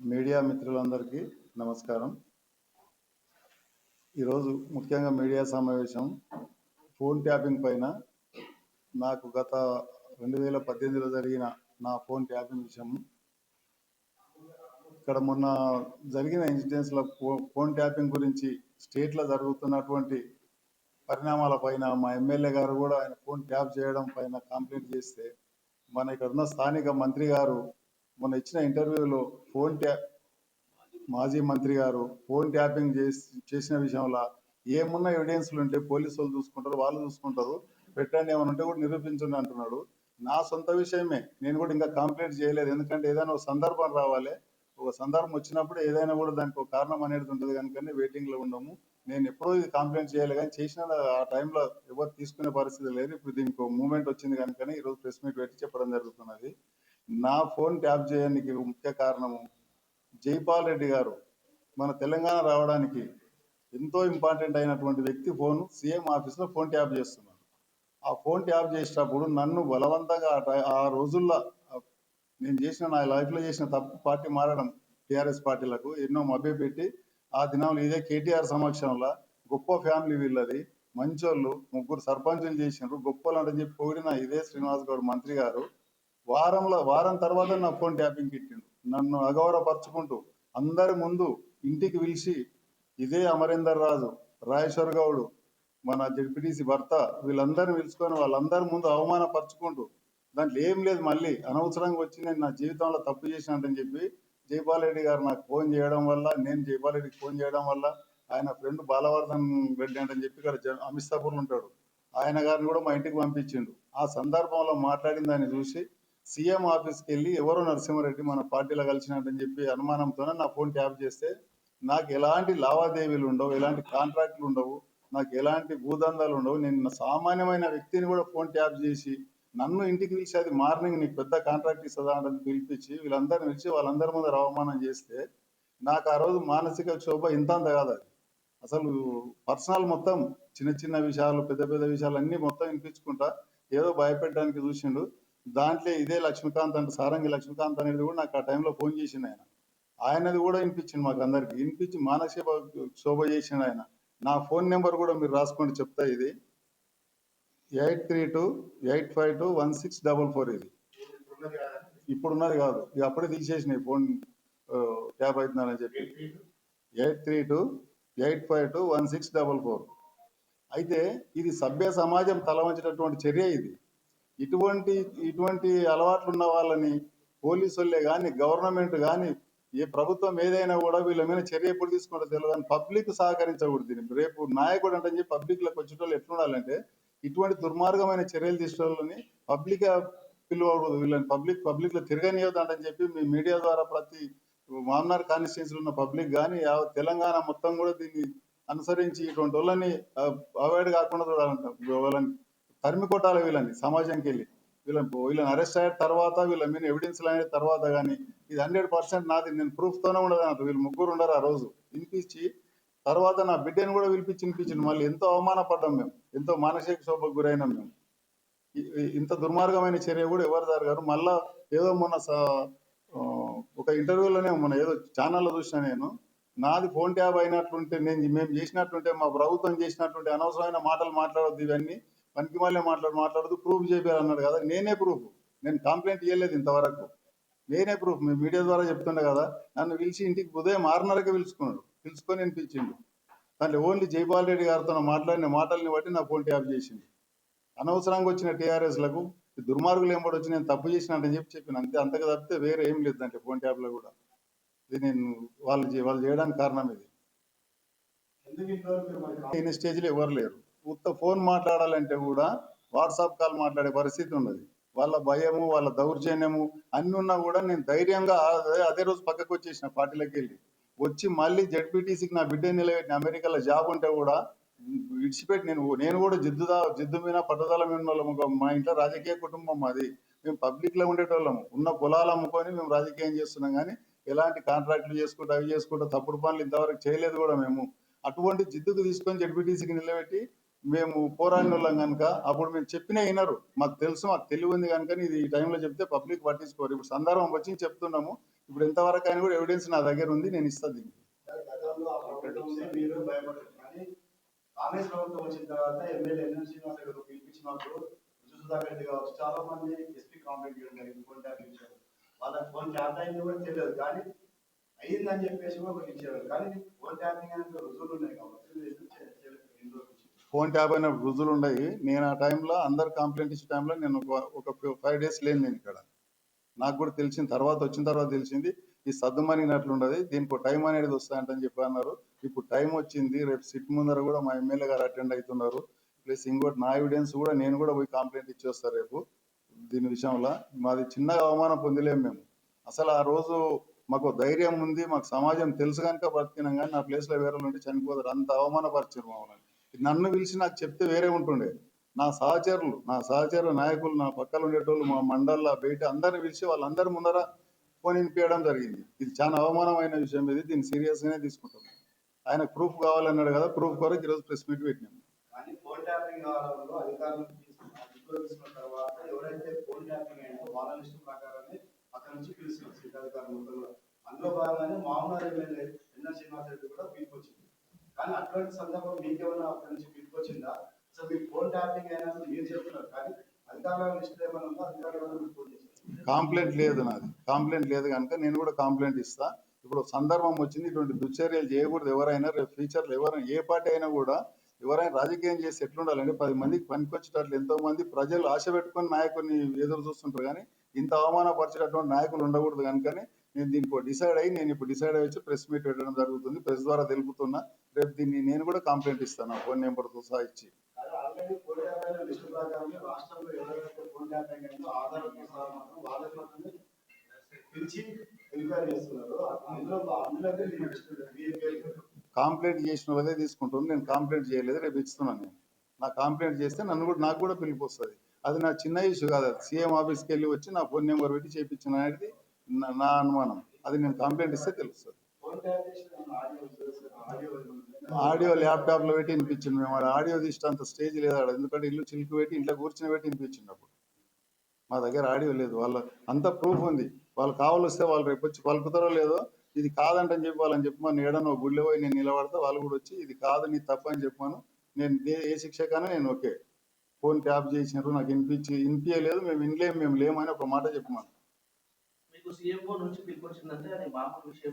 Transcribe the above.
Media మిత్రులందరికీ నమస్కారం. ఈరోజు ముఖ్యంగా మీడియా సమావేశం ఫోన్ ట్యాపింగ్ పైన నాకు గత రెండు వేల పద్దెనిమిదిలో జరిగిన నా ఫోన్ ట్యాపింగ్ విషయం. ఇక్కడ మొన్న జరిగిన ఇన్సిడెంట్స్లో ఫోన్ ట్యాపింగ్ గురించి స్టేట్లో జరుగుతున్నటువంటి పరిణామాల పైన మా ఎమ్మెల్యే గారు కూడా ఆయన ఫోన్ ట్యాప్ చేయడం పైన కంప్లైంట్ చేస్తే మన ఇక్కడ ఉన్న స్థానిక మంత్రి గారు మొన్న ఇచ్చిన ఇంటర్వ్యూలో ఫోన్ ట్యాప్ మాజీ మంత్రి గారు ఫోన్ ట్యాపింగ్ చేసి చేసిన విషయంలో ఏమున్న ఎవిడెన్స్లు ఉంటే పోలీసు వాళ్ళు చూసుకుంటారు వాళ్ళు చూసుకుంటారు. పెట్టండి ఏమైనా ఉంటే కూడా నిరూపించండి అంటున్నాడు. నా సొంత విషయమే. నేను కూడా ఇంకా కంప్లైంట్ చేయలేదు. ఎందుకంటే ఏదైనా ఒక సందర్భం రావాలి. ఒక సందర్భం వచ్చినప్పుడు ఏదైనా కూడా దానికి ఒక కారణం అనేది ఉంటుంది. కనుకనే వెయిటింగ్లో ఉండము. నేను ఎప్పుడో ఇది కంప్లైంట్ చేయాలి. కానీ చేసిన ఆ టైంలో ఎవరు తీసుకునే పరిస్థితి లేదు. ఇప్పుడు దీనికి ఒక మూమెంట్ వచ్చింది కనుకనే ఈరోజు ప్రెస్ మీట్ పెట్టి చెప్పడం జరుగుతున్నది. నా ఫోన్ ట్యాప్ చేయడానికి ముఖ్య కారణము జైపాల్ రెడ్డి గారు. మన తెలంగాణ రావడానికి ఎంతో ఇంపార్టెంట్ అయినటువంటి వ్యక్తి ఫోన్ సీఎం ఆఫీస్లో ఫోన్ ట్యాప్ చేస్తున్నాడు. ఆ ఫోన్ ట్యాప్ చేసేటప్పుడు నన్ను బలవంతంగా ఆ రోజుల్లో నేను చేసిన నా లైఫ్లో చేసిన తప్పు పార్టీ మారడం టీఆర్ఎస్ పార్టీలకు ఎన్నో మభ్యపెట్టి ఆ దినంలో ఇదే కేటీఆర్ సమక్షంలో గొప్ప ఫ్యామిలీ వీళ్ళది. మంచోళ్ళు ముగ్గురు సర్పంచులు చేసినారు. గొప్పలు అంటే చెప్పి పోయిన ఇదే శ్రీనివాస్ గౌడ్ మంత్రి గారు. వారంలో వారం తర్వాత నా ఫోన్ ట్యాపింగ్ ఇచ్చిండు నన్ను అగౌరవపరుచుకుంటూ అందరి ముందు ఇంటికి పిలిచి ఇదే అమరేందర్ రాజు రాజేశ్వర్ గౌడు మన జడ్పీటీసీ భర్త వీళ్ళందరిని పిలుచుకొని వాళ్ళందరి ముందు అవమానపరుచుకుంటూ దాంట్లో ఏం లేదు మళ్ళీ అనవసరంగా వచ్చి నేను నా జీవితంలో తప్పు చేసినట్టని చెప్పి జైపాల్ రెడ్డి గారు నాకు ఫోన్ చేయడం వల్ల నేను జైపాల్ రెడ్డికి ఫోన్ చేయడం వల్ల ఆయన ఫ్రెండ్ బాలవర్ధన్ రెడ్డి అని చెప్పి ఇక్కడ జ- ఉంటాడు. ఆయన గారిని కూడా మా ఇంటికి పంపించిండు. ఆ సందర్భంలో మాట్లాడిన దాన్ని చూసి సీఎం ఆఫీస్కి వెళ్ళి ఎవరో నరసింహారెడ్డి మన పార్టీలో కలిసినట్టని చెప్పి అనుమానంతోనే నా ఫోన్ ట్యాప్ చేస్తే నాకు ఎలాంటి లావాదేవీలు ఉండవు ఎలాంటి కాంట్రాక్ట్లు ఉండవు నాకు ఎలాంటి భూదందాలు ఉండవు. నేను సామాన్యమైన వ్యక్తిని కూడా ఫోన్ ట్యాప్ చేసి నన్ను ఇంటికి పిలిచి అది మార్నింగ్ నీకు పెద్ద కాంట్రాక్ట్ ఇస్తుందా అని పిలిపించి వీళ్ళందరిని పిలిచి వాళ్ళందరి ముందర అవమానం చేస్తే నాకు ఆ రోజు మానసిక క్షోభ ఇంత అంత కాదు అది. అసలు పర్సనల్ మొత్తం చిన్న చిన్న విషయాలు పెద్ద పెద్ద విషయాలు అన్ని మొత్తం వినిపించుకుంటా ఏదో భయపెట్టడానికి చూసిండు. దాంట్లో ఇదే లక్ష్మీకాంత్ అంటే సారంగి లక్ష్మీకాంత్ అనేది కూడా నాకు ఆ టైంలో ఫోన్ చేసింది ఆయన. ఆయనది కూడా వినిపించింది మాకు అందరికి. వినిపించి మానసిక శోభ చేసిండు ఆయన. నా ఫోన్ నెంబర్ కూడా మీరు రాసుకోండి చెప్తా ఇది. Eight three two eight five two one six double four ఇది. ఇప్పుడు ఉన్నది కాదు. ఇది అప్పుడే తీసేసినాయి ఫోన్ ట్యాప్ అవుతుందని చెప్పి. Eight three two eight five two one six double four. అయితే ఇది సభ్య సమాజం తలవంచినటువంటి చర్య ఇది. ఇటువంటి ఇటువంటి అలవాట్లు ఉన్న వాళ్ళని పోలీసు వాళ్ళే కానీ గవర్నమెంట్ కానీ ఏ ప్రభుత్వం ఏదైనా కూడా వీళ్ళ మీద చర్య ఎప్పుడు తీసుకుంటే తెలియదు అని పబ్లిక్ సహకరించకూడదు దీన్ని. రేపు నాయకుడు అంటే చెప్పి పబ్లిక్లోకి వచ్చేటోళ్ళు ఎట్లుండాలంటే ఇటువంటి దుర్మార్గమైన చర్యలు తీసుకోవాలని పబ్లిక్ పిలువకూడదు వీళ్ళని. పబ్లిక్ పబ్లిక్లో తిరగనియొద్దంటని చెప్పి మీ మీడియా ద్వారా ప్రతి మామనార్ కాన్స్టిట్యూన్సీలో ఉన్న పబ్లిక్ కానీ తెలంగాణ మొత్తం కూడా దీన్ని అనుసరించి ఇటువంటి వాళ్ళని అవాయిడ్ కాకుండా చూడాలంట. వాళ్ళని తరిమి కొట్టాలి వీళ్ళని సమాజానికి వెళ్ళి. వీళ్ళని వీళ్ళని అరెస్ట్ అయిన తర్వాత వీళ్ళ మీద ఎవిడెన్స్ అయిన తర్వాత కానీ ఇది హండ్రెడ్ పర్సెంట్ నాది నేను ప్రూఫ్ తోనే ఉండదు అంట వీళ్ళు ముగ్గురు ఉండరు ఆ రోజు. వినిపించి తర్వాత నా బిడ్డని కూడా పిలిపించి వినిపించింది మళ్ళీ ఎంతో అవమానపడ్డాం మేము. ఎంతో మానసిక శోభకు గురైనాం మేము. ఇంత దుర్మార్గమైన చర్య కూడా ఎవరు జరగారు. మళ్ళా ఏదో మొన్న ఒక ఇంటర్వ్యూలోనే మొన్న ఏదో ఛానల్లో చూసిన నేను. నాది ఫోన్ ట్యాబ్ అయినట్లుంటే నేను మేము చేసినట్టుంటే మా ప్రభుత్వం చేసినట్టుంటే అనవసరమైన మాటలు మాట్లాడొద్దు ఇవన్నీ. పనికి మళ్ళీ మాట్లాడు మాట్లాడదు ప్రూఫ్ చేయాలి అన్నాడు కదా. నేనే ప్రూఫ్ నేను కంప్లైంట్ చేయలేదు ఇంతవరకు. నేనే ప్రూఫ్ మీ మీడియా ద్వారా చెప్తుండే కదా. నన్ను పిలిచి ఇంటికి ఉదయం ఆరున్నరకే పిలుచుకున్నాడు. పిలుచుకొని వినిపించిండు దాంట్లో ఓన్లీ జైపాల్ రెడ్డి గారితో మాట్లాడిన మాటల్ని బట్టి నా ఫోన్ ట్యాప్ చేసింది అనవసరంగా వచ్చిన టీఆర్ఎస్లకు ఈ దుర్మార్గులు ఏం వచ్చి నేను తప్పు చేసిన అని చెప్పి చెప్పిన. అంతే అంతగా తప్పితే వేరే ఏం లేదు దాంట్లో ఫోన్ ట్యాప్లో కూడా. ఇది నేను వాళ్ళు వాళ్ళు చేయడానికి కారణం ఇది. ఇన్ని స్టేజ్లో ఎవరు లేరు. ఉత్త ఫోన్ మాట్లాడాలంటే కూడా వాట్సాప్ కాల్ మాట్లాడే పరిస్థితి ఉన్నది. వాళ్ళ భయము వాళ్ళ దౌర్జన్యము అన్ని ఉన్నా కూడా నేను ధైర్యంగా అదే- రోజు పక్కకు వచ్చేసిన పార్టీలోకి వెళ్ళి. వచ్చి మళ్ళీ జడ్పీటీసీకి నా బిడ్డ నిలబెట్టిన అమెరికాలో జాబ్ ఉంటే కూడా విడిచిపెట్టి నేను నేను కూడా జిద్దుదా జిద్దు మీద పట్టుదల మీద ఉన్న వాళ్ళము. మా ఇంట్లో రాజకీయ కుటుంబం మాది. మేము పబ్లిక్లో ఉండేటోళ్ళము ఉన్న పొలాలు అమ్ముకొని మేము రాజకీయం చేస్తున్నాం కానీ ఎలాంటి కాంట్రాక్ట్లు చేసుకుంటూ అవి చేసుకుంటూ తప్పుడు పనులు ఇంతవరకు చేయలేదు కూడా మేము. అటువంటి జిద్దుకు తీసుకొని జడ్పీటీసీకి నిలబెట్టి మేము పోరాడిన వాళ్ళం కనుక అప్పుడు మేము చెప్పినా వినరు. మాకు తెలుసు మాకు తెలివి ఉంది కనుక ఇది ఈ టైంలో చెప్తే పబ్లిక్ పట్టించుకోరు. ఇప్పుడు సందర్భం వచ్చి చెప్తున్నాము. ఇప్పుడు ఎంతవరకు అయినా కూడా ఎవిడెన్స్ నా దగ్గర ఉంది నేను ఇస్తాను దీనికి. కాంగ్రెస్ ప్రభుత్వం వచ్చిన తర్వాత ఎమ్మెల్యే గారు పిలిపించినప్పుడు సుధాకర్ రెడ్డి కావచ్చు చాలా మంది ఎస్పీ కాంప్లైంట్ చేయడం జరిగింది ఫోన్ ట్యాప్ ఇచ్చారు. వాళ్ళకి ఫోన్ ట్యాప్ అయింది కూడా తెలియదు. కానీ అయ్యిందని చెప్పేసి కూడా ఇచ్చేవారు ఇచ్చారు. కానీ ఫోన్ ట్యాపింగ్ అనేది రుజువులు ఉన్నాయి కాబట్టి మీరు ఎందుకు చే- చేయలేదు? ఎన్ని రోజులు నుంచి? ఫోన్ ట్యాప్ అయిన రుజువులు ఉన్నాయి. నేను ఆ టైంలో అందరు కంప్లైంట్ ఇచ్చే టైంలో నేను ఒక- ఒక ఫైవ్ డేస్ లేను నేను ఇక్కడ. నాకు కూడా తెలిసిన తర్వాత వచ్చిన తర్వాత తెలిసింది ఈ సర్దుమనినట్లు ఉండదు దీనికి ఒక టైం అనేది వస్తాయంటని చెప్పి అన్నారు. ఇప్పుడు టైం వచ్చింది. రేపు సిట్ ముందర కూడా మా ఎమ్మెల్యే గారు అటెండ్ అవుతున్నారు. ప్లస్ ఇంకోటి నా ఎవిడెన్స్ కూడా నేను కూడా పోయి కంప్లైంట్ ఇచ్చేస్తాను రేపు దీని విషయంలో. మాది చిన్నగా అవమానం పొందలేము మేము. అసలు ఆ రోజు మాకు ధైర్యం ఉంది మాకు సమాజం తెలుసు కనుక బ్రతికినాం కానీ నా ప్లేస్లో వేరే వాళ్ళు ఉంటే చనిపోతారు. అంత అవమానపరిచారు మమ్మల్ని. నన్ను పిలిచి నాకు చెప్తే వేరే ఉంటుండే. నా సహచరులు నా సహచర నాయకులు నా పక్కన ఉండేటోళ్ళు మా మండల్లో బయట అందరిని పిలిచి వాళ్ళందరి ముందర ఫోన్ వినిపించడం జరిగింది. ఇది చాలా అవమానమైన విషయం. ఇది దీన్ని సీరియస్గానే తీసుకుంటాం. ఆయన ప్రూఫ్ కావాలన్నాడు కదా ప్రూఫ్ కొరకు ఈరోజు ప్రెస్ మీట్ పెట్టినాం. అందులో భాగంగానే మామూలు ఎమ్మెల్యే ఎన్ఎన్ శ్రీనివాస్ కూడా పిలుపుకొచ్చింది కానీ అటువంటి సందర్భం మీకేమైనా అక్కడి నుంచి పిలుపుకొచ్చిందా సో మీ ఫోన్ ట్యాపింగ్ అయినా మీరు చెప్తున్నారు కానీ అధికారుల లిస్ట్ ఏమైనా ఉందో? అధికారులు ఫోన్ చేశారు. కాంప్లైంట్ లేదు నాది. కాంప్లైంట్ లేదు కనుక నేను కూడా కాంప్లైంట్ ఇస్తా. ఇప్పుడు సందర్భం వచ్చింది ఇటువంటి దుశ్చర్యలు చేయకూడదు ఎవరైనా రేపు ఫ్యూచర్లో ఎవరైనా ఏ పార్టీ అయినా కూడా ఎవరైనా రాజకీయం చేసి ఎట్లుండాలంటే పది మందికి పనికొచ్చేటట్లు ఎంతో మంది ప్రజలు ఆశ పెట్టుకొని నాయకుడిని ఎదురు చూస్తుంటారు కానీ ఇంత అవమానపరిచేటటువంటి నాయకులు ఉండకూడదు కనుకనే నేను దీనికి డిసైడ్ అయ్యి నేను ఇప్పుడు డిసైడ్ అయ్యి వచ్చి ప్రెస్ మీట్ పెట్టడం జరుగుతుంది. ప్రెస్ ద్వారా తెలుపుతున్నా రేపు దీన్ని నేను కూడా కంప్లైంట్ ఇస్తాను. ఫోన్ నెంబర్తో సహా ఇచ్చి. కంప్లైంట్ చేసిన వాళ్ళే తీసుకుంటాను నేను కంప్లైంట్ చేయలేదు రేపు ఇస్తున్నాను నేను. నా కంప్లైంట్ చేస్తే నన్ను కూడా నాకు కూడా పిలుపు వస్తుంది. అది నా చిన్న ఇష్యూ కాదు సీఎం ఆఫీస్కి వెళ్ళి వచ్చి నా ఫోన్ నెంబర్ పెట్టి చేయించిన అనేది నా- నా అనుమానం. అది నేను కంప్లైంట్ ఇస్తే తెలుస్తుంది. ఆడియో ల్యాప్టాప్లో పెట్టి వినిపించింది మేము. ఆడ ఆడియో తీస్తే అంత స్టేజ్ లేదు ఎందుకంటే ఇల్లు చిలుకు పెట్టి ఇంట్లో కూర్చుని పెట్టి వినిపించింది అప్పుడు. మా దగ్గర ఆడియో లేదు. వాళ్ళ అంత ప్రూఫ్ ఉంది. వాళ్ళు కావాలొస్తే వాళ్ళు రేపు వచ్చి పలుకుతారో లేదో ఇది కాదంటని చెప్పి వాళ్ళని చెప్పమని ఏడనో గుళ్ళో పోయి నేను నిలబడితే వాళ్ళు కూడా వచ్చి ఇది కాదు నీ తప్ప అని చెప్పాను. నేను ఏ- శిక్ష కానీ నేను ఓకే. ఫోన్ ట్యాప్ చేసినారు నాకు వినిపించి వినిపించలేదు మేము వినలేము మేము లేమని ఒక మాట చెప్పమను. మీకు సీఎంఓ నుంచి పిలుపు వచ్చిందంటే అది మామూలు విషయం.